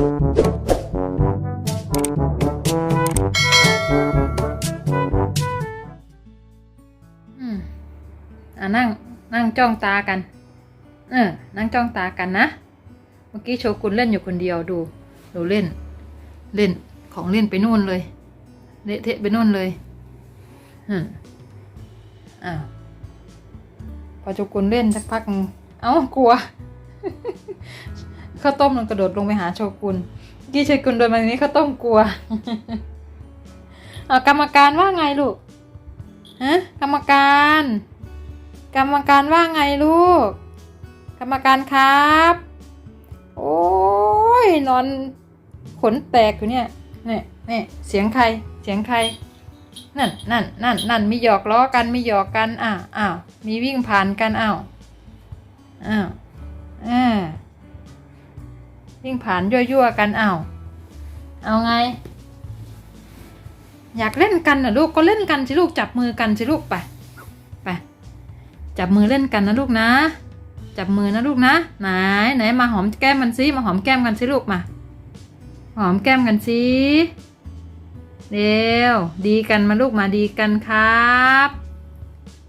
อืมอะนั่งนั่งจ้องตากัน เออ นั่งจ้องตากันนะ เมื่อกี้โชกุนเล่นอยู่คนเดียวดู ดูเล่น เล่นของเล่นไปนู่นเลย เละเทะไปนู่นเลย อืมอ้าว พอโชกุนเล่นสักพัก เอ้ากลัว ข้าวต้มมันกระโดดลงไปหาโชกุนกี้โชกุนโดนมานี้ข้าวต้มกลัวเอากรรมการว่าไงลูกฮะกรรมการ กรรมการว่าไงลูก กรรมการครับ โอ้ยนอนขนแตกอยู่เนี่ยเนี่ยเนี่ยเสียงใครเสียงใครนั่นนั่นนั่นนั่นมีหยอกล้อกันมีหยอกกันอ้าวอ้าวมีวิ่งผ่านกันอ้าวอ้าวอ่า วิ่งผ่านยั่วๆกันเอ้าเอาไง อยากเล่นกันนะลูกก็เล่นกันสิลูกจับมือกันสิลูกไปไปจับมือเล่นกันนะลูกนะ จับมือนะลูกนะไหนไหนมาหอมแก้มมันสิมาหอมแก้มกันสิลูกมา หอมแก้มกันสิเร็วดีกันมาลูกมาดีกันครับ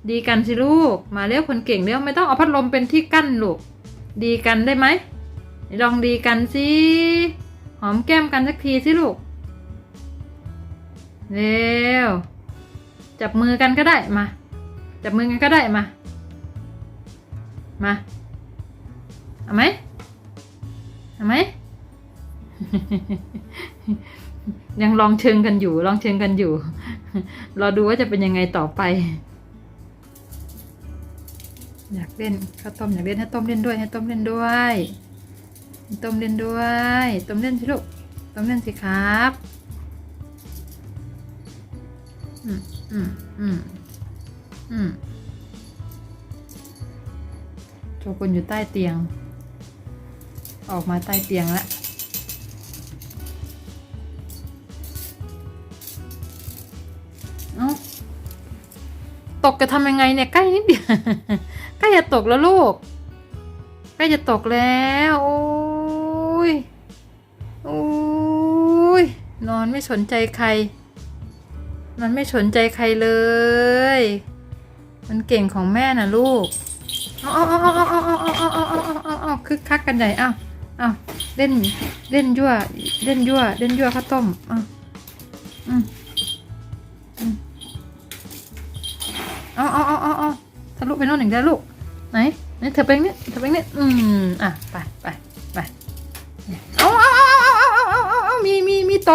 ดีกันสิลูกมาเร็วคนเก่งเร็วไม่ต้องเอาพัดลมเป็นที่กั้นลูก ดีกันได้ไหม ลองดีกันสิ หอมแก้มกันสักทีสิลูก เร็ว จับมือกันก็ได้มา จับมือกันก็ได้มา มาเอาไหมเอาไหม ยังลองเชิงกันอยู่ ลองเชิงกันอยู่ รอดูว่าจะเป็นยังไงต่อไป อยากเล่นข้าวต้มอยากเล่นให้ต้มเล่นด้วยให้ต้มเล่นด้วย ต้มเล่นด้วย ต้มเล่นสิลูก ต้มเล่นสิครับ อืมอืมอืมอืมโชกุนอยู่ใต้เตียง ออกมาใต้เตียงแล้วเอ้าตกจะทำยังไงเนี่ยใกล้นิดเดียวใกล้จะตกแล้วลูกใกล้จะตกแล้ว โอ้ ยโอ้ยนอนไม่สนใจใคร มันไม่สนใจใครเลย มันเก่งของแม่น่ะลูกเอาเอาเอาเอาเอาเอาเอาเอาเอาเอาเอาเอคึกคักกันใหญ่เอาเอาเล่นเล่นยั่วเล่นยั่วเล่นยั่วข้าวต้มเอาอืมอืมเอาเอาเอาเอาเอาทะลุไปโน่นหนึ่งได้ลูกไหนไหนเธอเป็นนี่เธอเป็นนี่อืมอะไปไป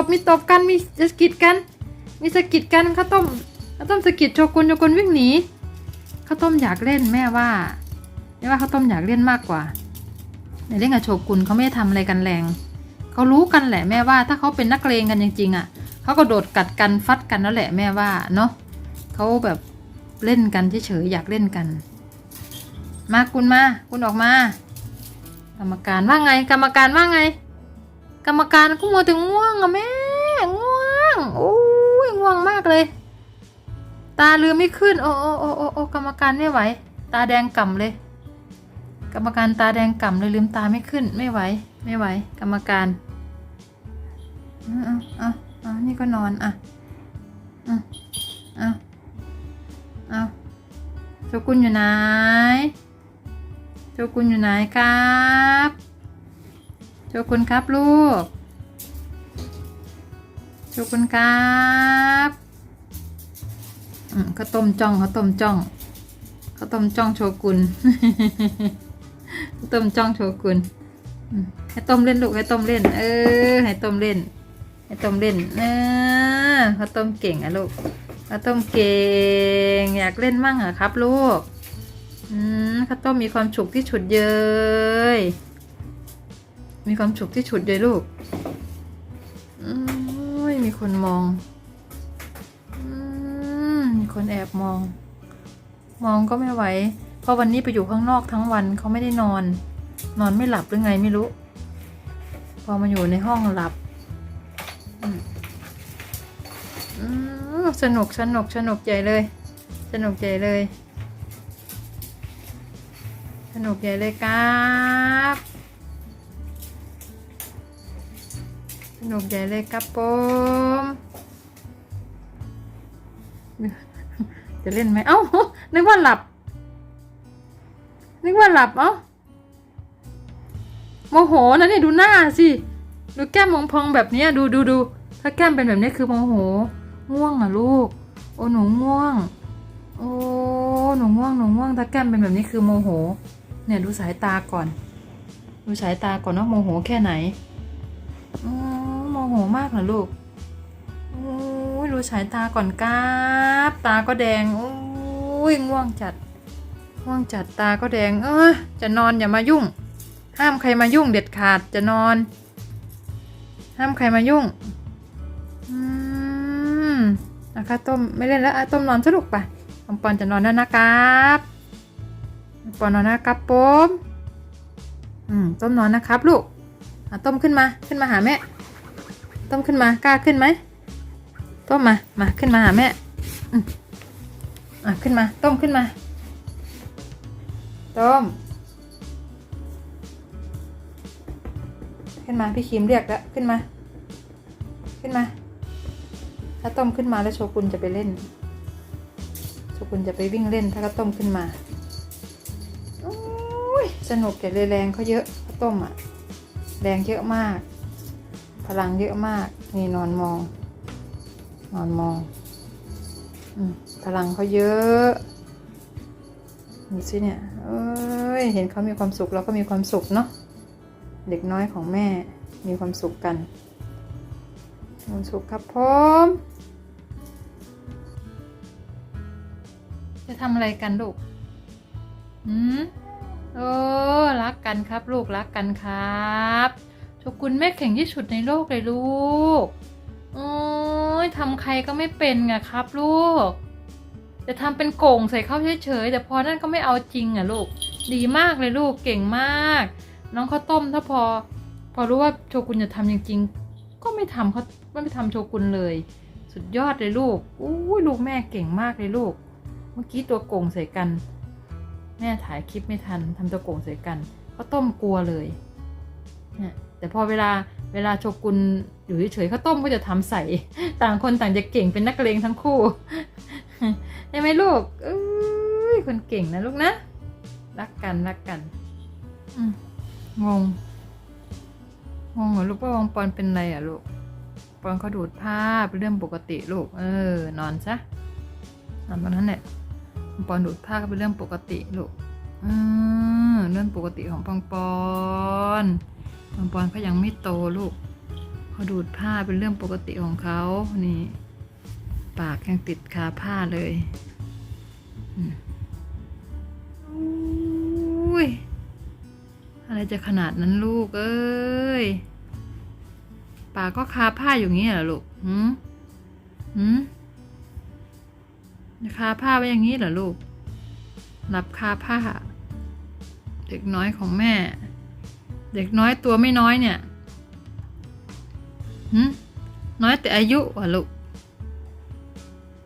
บมีตบกันมีสะกิดกัน มีสะกิดกันข้าวต้มข้าวต้มสะกิดโชกุนโชกุนวิ่งหนีข้าวต้มอยากเล่นแม่ว่าแม่ว่าข้าวต้มอยากเล่นมากกว่าในเล่นกับโชกุนเขาไม่ได้ทำอะไรกันแรงเขารู้กันแหละแม่ว่า ถ้าเขาเป็นนักเลงกันจริงๆอะเขาก็โดดกัดกันฟัดกันแล้วแหละแม่ว่าเนาะเขาแบบเล่นกันเฉยๆอยากเล่นกัน มาคุณมา คุณออกมา กรรมการว่าไง กรรมการว่าไง กรรมการก็มัวแต่ง่วงอะแม่ง่วงโอ้ยง่วงมากเลย ตาลืมไม่ขึ้น โอ้โอ้โอ้โอ้โอกรรมการไม่ไหว ตาแดงก่ำเลย กรรมการตาแดงก่ำเลยลืมตาไม่ขึ้น ไม่ไหว ไม่ไหว กรรมการเอาเอาเอาเอานี่ก็นอนอะอะอาเอาโชกุนอยู่ไหนโชกุนอยู่ไหนครับ โชกุนครับลูก โชกุนครับอืมข้าวต้มจ้องข้าวต้มจ้องข้าวต้มจ้องโชกุนข้าวต้มจ้องโชกุนให้ต้มเล่นลูกให้ต้มเล่น เออ ให้ต้มเล่น ให้ต้มเล่นเออข้าวต้มเก่งอะลูกข้าวต้มเก่ง อยากเล่นมั่งเหรอครับลูกอืมข้าวต้มมีความฉุกที่ฉุดเยย มีความฉุกที่ฉุดเยยลูกอืมมีคนมองมีคนแอบมอง มองก็ไม่ไหว เพราะวันนี้ไปอยู่ข้างนอกทั้งวันเขาไม่ได้นอน นอนไม่หลับหรือไงไม่รู้ พอมาอยู่ในห้องหลับสนุกสนุกสนุกใหญ่เลย สนุกใหญ่เลย สนุกใหญ่เลยครับ สนุกใหญ่เลยครับผมจะเล่นไหมเอ้า นึกว่าหลับ นึกว่าหลับเอ้าโมโหนะนี่ดูหน้าสิ ดูแก้มมองพองแบบนี้ดูดูดูถ้าแก้มเป็นแบบนี้คือโมโห ง่วงอะลูก โอ้หนูง่วง โอ้หนูง่วงหนูง่วงถ้าแก้มเป็นแบบนี้คือโมโห เนี่ยดูสายตาก่อน ดูสายตาก่อนว่าโมโหแค่ไหนอ๋อโม โหมากเหรอลูกโอ้ยดูสายตาก่อนกราบตาก็แดงโอ้ยง่วงจัดง่วงจัดตาก็แดง เออจะนอนอย่ามายุ่ง ห้ามใครมายุ่งเด็ดขาดจะนอน ห้ามใครมายุ่งอืมนะคะต้มไม่เล่นแล้วต้มนอนสนุกไปปองปอนจะนอนแล้วนะครับปอนนอนนะครับผมอืมต้มนอนนะครับลูกต้มขึ้นมาขึ้นมาหาแม่ ต้มขึ้นมากล้าขึ้นไหมต้มมา มาขึ้นมาหาแม่อะขึ้นมา ต้มขึ้นมา ต้ม ขึ้นมาพี่คิมเรียกแล้วขึ้นมา ขึ้นมา ถ้าต้มขึ้นมาแล้วโชกุนจะไปเล่น โชกุนจะไปวิ่งเล่น ถ้าก็ต้มขึ้นมาโอ้ยสนุกแก่เลยแรงเขาเยอะข้าต้มอะ แรงเยอะมาก พลังเยอะมาก นี่นอนมอง นอนมองอพลังเขาเยอะดูสิเนี่ย เอ้ย เห็นเขามีความสุขเราก็มีความสุขเนาะ เด็กน้อยของแม่มีความสุขกันความสุขครับผมจะทำอะไรกันลูก อืมโอ้ รักกันครับ ลูกรักกันครับ โชกุนแม่เข่งที่สุดในโลกเลยลูก โอ้ยทำใครก็ไม่เป็นไงครับ ลูกจะทำเป็นโก่งใส่เข้าเฉยๆ แต่พอนั่นก็ไม่เอาจริงอะลูก ดีมากเลยลูก เก่งมาก น้องข้าวต้มถ้าพอ พอรู้ว่าโชกุนจะทำจริงๆ ก็ไม่ทำเขาไม่ไปทำโชกุนเลย สุดยอดเลยลูกอู้ลูกแม่เก่งมากเลยลูก เมื่อกี้ตัวโก่งใส่กัน แม่ถ่ายคลิปไม่ทันทำตัวโก่งใส่กันข้าวต้มกลัวเลย นี่ยแต่พอเวลาเวลาโชกุนอยู่เฉยๆข้าวต้มก็จะทำใส่ ต่างคนต่างจะเก่งเป็นนักเลงทั้งคู่ใช่ไหมลูกเอ้ยคนเก่งนะลูกนะ รักกันรักกันอืมงงงงเหรอลูกว่าวงปอนเป็นไรอะลูกปอนเขาดูดผ้าเป็นเรื่องปกติลูก เออ นอนซะนอนตอนนั้นแหละปอนดูดผ้าก็เป็นเรื่องปกติลูกอืมเรื่องปกติของปองปอน ปองปอนเขายังไม่โตลูกเขาดูดผ้าเป็นเรื่องปกติของเขานี่ ปากยังติดคาผ้าเลยอุ้ยอะไรจะขนาดนั้นลูก เอ้ยปากก็คาผ้าอยู่งี้เหรอลูกหืมหืมคาผ้าไว้อย่างนี้เหรอลูกหลับคาผ้า เด็กน้อยของแม่ เด็กน้อยตัวไม่น้อยเนี่ยหืน้อยแต่อายุอะลูก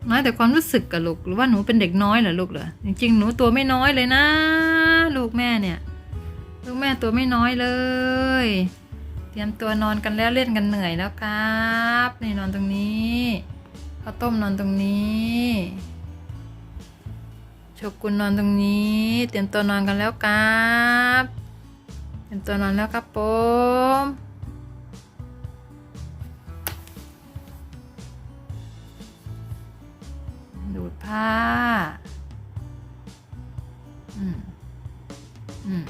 น้อยแต่ความรู้สึกกับลูก หรือว่าหนูเป็นเด็กน้อยเหรอลูกเหรอ จริงๆ หนูตัวไม่น้อยเลยนะ ลูกแม่เนี่ย ลูกแม่ตัวไม่น้อยเลย เตรียมตัวนอนกันแล้วเล่นกันเหนื่อยแล้วครับนี่นอนตรงนี้ข้าวต้มนอนตรงนี้โชกุนนอนตรงนี้ เตรียมตัวนอนกันแล้วครับ เป็นตัวนอนแล้วครับผมดูดผ้า อืม อืม